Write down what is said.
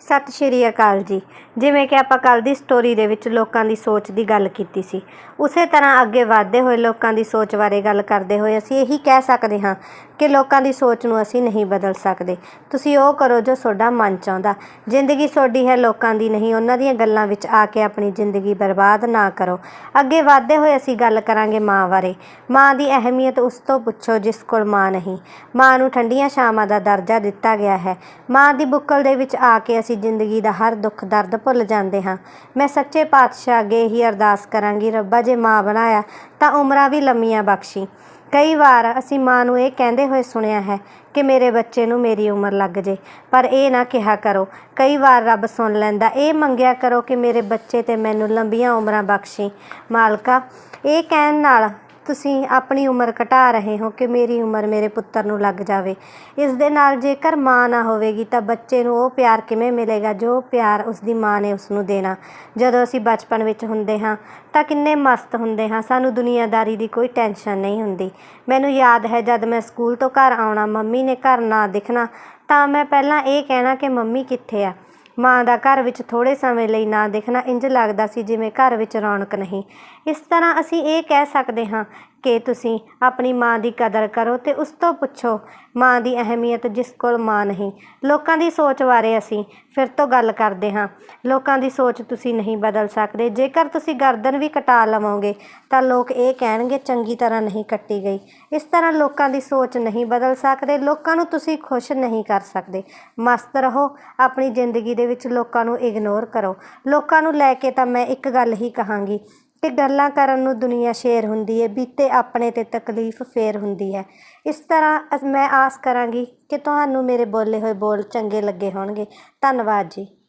ਸਤਿ ਸ਼੍ਰੀ ਅਕਾਲ ਜੀ। ਜਿਵੇਂ ਕਿ ਆਪਾਂ ਕੱਲ ਦੀ ਸਟੋਰੀ ਦੇ ਵਿੱਚ ਲੋਕਾਂ ਦੀ ਸੋਚ ਦੀ ਗੱਲ ਕੀਤੀ ਸੀ। ਉਸੇ ਤਰ੍ਹਾਂ ਅੱਗੇ ਵਧਦੇ ਹੋਏ ਲੋਕਾਂ ਦੀ ਸੋਚ ਬਾਰੇ ਗੱਲ ਕਰਦੇ ਹੋਏ ਅਸੀਂ ਇਹੀ ਕਹਿ ਸਕਦੇ ਹਾਂ ਕਿ ਲੋਕਾਂ ਦੀ ਸੋਚ ਨੂੰ ਅਸੀਂ ਨਹੀਂ ਬਦਲ ਸਕਦੇ। ਤੁਸੀਂ ਉਹ ਕਰੋ ਜੋ ਤੁਹਾਡਾ ਮਨ ਚਾਹੁੰਦਾ। ਜ਼ਿੰਦਗੀ ਤੁਹਾਡੀ ਹੈ ਲੋਕਾਂ ਦੀ ਨਹੀਂ, ਉਹਨਾਂ ਦੀਆਂ ਗੱਲਾਂ ਵਿੱਚ ਆ ਕੇ ਆਪਣੀ ਜ਼ਿੰਦਗੀ ਬਰਬਾਦ ਨਾ ਕਰੋ। ਅੱਗੇ ਵਧਦੇ ਹੋਏ ਅਸੀਂ ਗੱਲ ਕਰਾਂਗੇ ਮਾਂ ਬਾਰੇ। ਮਾਂ ਦੀ ਅਹਿਮੀਅਤ ਉਸ ਤੋਂ ਪੁੱਛੋ ਜਿਸ ਕੋਲ ਮਾਂ ਨਹੀਂ। ਮਾਂ ਨੂੰ ਠੰਡੀਆਂ ਛਾਵਾਂ ਦਾ ਦਰਜਾ ਦਿੱਤਾ ਗਿਆ ਹੈ। ਮਾਂ ਦੀ ਬੁੱਕਲ ਦੇ ਵਿੱਚ ਆ ਕੇ ਅਸੀਂ ਜ਼ਿੰਦਗੀ ਦਾ ਹਰ ਦੁੱਖ, ਦਰਦ ਭੁੱਲ ਜਾਂਦੇ ਹਾਂ। ਮੈਂ ਸੱਚੇ ਪਾਤਸ਼ਾਹ ਅੱਗੇ ਹੀ ਅਰਦਾਸ ਕਰਾਂਗੀ, ਰੱਬਾ ਜੇ ਮਾਂ ਬਣਾਇਆ ਤਾਂ ਉਮਰਾਂ ਵੀ ਲੰਮੀਆਂ ਬਖਸ਼ੀ। ਕਈ ਵਾਰ ਅਸੀਂ ਮਾਂ ਨੂੰ ਇਹ ਕਹਿੰਦੇ ਹੋਏ ਸੁਣਿਆ ਹੈ ਕਿ ਮੇਰੇ ਬੱਚੇ ਨੂੰ ਮੇਰੀ ਉਮਰ ਲੱਗ ਜੇ, ਪਰ ਇਹ ਨਾ ਕਿਹਾ ਕਰੋ। ਕਈ ਵਾਰ ਰੱਬ ਸੁਣ ਲੈਂਦਾ, ਇਹ ਮੰਗਿਆ ਕਰੋ ਕਿ ਮੇਰੇ ਬੱਚੇ ਤੇ ਮੈਨੂੰ ਲੰਬੀਆਂ ਉਮਰਾਂ ਬਖਸ਼ੀ। ਮਾਲਕਾ, ਇਹ ਕਹਿਣ ਨਾਲ ਤੁਸੀਂ ਆਪਣੀ ਉਮਰ ਘਟਾ ਰਹੇ ਹੋ ਕਿ ਮੇਰੀ ਉਮਰ ਮੇਰੇ ਪੁੱਤਰ ਨੂੰ ਲੱਗ ਜਾਵੇ? ਇਸ ਦੇ ਨਾਲ ਜੇਕਰ ਮਾਂ ਨਾ ਹੋਵੇਗੀ ਤਾਂ ਬੱਚੇ ਨੂੰ ਉਹ ਪਿਆਰ ਕਿਵੇਂ ਮਿਲੇਗਾ ਜੋ ਪਿਆਰ ਉਸ ਦੀ ਮਾਂ ਨੇ ਉਸ ਨੂੰ ਦੇਣਾ? ਜਦੋਂ ਅਸੀਂ ਬਚਪਨ ਵਿੱਚ ਹੁੰਦੇ ਹਾਂ ਤਾਂ ਕਿੰਨੇ ਮਸਤ ਹੁੰਦੇ ਹਾਂ, ਸਾਨੂੰ ਦੁਨੀਆਦਾਰੀ ਦੀ ਕੋਈ ਟੈਨਸ਼ਨ ਨਹੀਂ ਹੁੰਦੀ। ਮੈਨੂੰ ਯਾਦ ਹੈ ਜਦ ਮੈਂ ਸਕੂਲ ਤੋਂ ਘਰ ਆਉਣਾ, ਮੰਮੀ ਨੇ ਘਰ ਨਾ ਦਿਖਣਾ ਤਾਂ ਮੈਂ ਪਹਿਲਾਂ ਇਹ ਕਹਿਣਾ ਕਿ ਮੰਮੀ ਕਿੱਥੇ ਆ? ਮਾਂ ਦਾ ਘਰ ਵਿੱਚ ਥੋੜੇ ਸਮੇਂ ਲਈ ਨਾ ਦਿਖਣਾ ਇੰਜ ਲੱਗਦਾ ਸੀ ਜਿਵੇਂ ਘਰ ਵਿੱਚ ਰੌਣਕ ਨਹੀਂ। ਇਸ ਤਰ੍ਹਾਂ ਅਸੀਂ ਇਹ ਕਹਿ ਸਕਦੇ ਹਾਂ ਕਿ ਤੁਸੀਂ ਆਪਣੀ ਮਾਂ ਦੀ ਕਦਰ ਕਰੋ ਤੇ ਉਸ ਤੋਂ ਪੁੱਛੋ, ਮਾਂ ਦੀ ਅਹਿਮੀਅਤ ਜਿਸ ਕੋਲ ਮਾਂ ਨਹੀਂ। ਲੋਕਾਂ ਦੀ ਸੋਚ ਬਾਰੇ ਅਸੀਂ ਫਿਰ ਤੋਂ ਗੱਲ ਕਰਦੇ ਹਾਂ। ਲੋਕਾਂ ਦੀ ਸੋਚ ਤੁਸੀਂ ਨਹੀਂ ਬਦਲ ਸਕਦੇ। ਜੇਕਰ ਤੁਸੀਂ ਗਰਦਨ ਵੀ ਕਟਾ ਲਵੋਗੇ, ਤਾਂ ਲੋਕ ਇਹ ਕਹਿਣਗੇ, ਚੰਗੀ ਤਰ੍ਹਾਂ ਨਹੀਂ ਕੱਟੀ ਗਈ। ਇਸ ਤਰ੍ਹਾਂ ਲੋਕਾਂ ਦੀ ਸੋਚ ਨਹੀਂ ਬਦਲ ਸਕਦੇ। ਲੋਕਾਂ ਨੂੰ ਤੁਸੀਂ ਖੁਸ਼ ਨਹੀਂ ਕਰ ਸਕਦੇ। ਮਸਤ ਰਹੋ। ਆਪਣੀ ਜ਼ਿੰਦਗੀ ਦੇ ਵਿੱਚ ਲੋਕਾਂ ਨੂੰ ਇਗਨੋਰ ਕਰੋ। ਲੋਕਾਂ ਨੂੰ ਲੈ ਕੇ ਤਾਂ ਮੈਂ ਇੱਕ ਗੱਲ ਹੀ ਕਹਾਂਗੀ ਕਿ ਗੱਲਾਂ ਕਰਨ ਨੂੰ ਦੁਨੀਆ ਸ਼ੇਰ ਹੁੰਦੀ ਹੈ ਬੀਤੇ ਆਪਣੇ ਤੇ ਤਕਲੀਫ ਫੇਰ ਹੁੰਦੀ ਹੈ। ਇਸ ਤਰ੍ਹਾਂ ਮੈਂ ਆਸ ਕਰਾਂਗੀ ਕਿ ਤੁਹਾਨੂੰ ਮੇਰੇ ਬੋਲੇ ਹੋਏ ਬੋਲ ਚੰਗੇ ਲੱਗੇ ਹੋਣਗੇ। ਧੰਨਵਾਦ ਜੀ।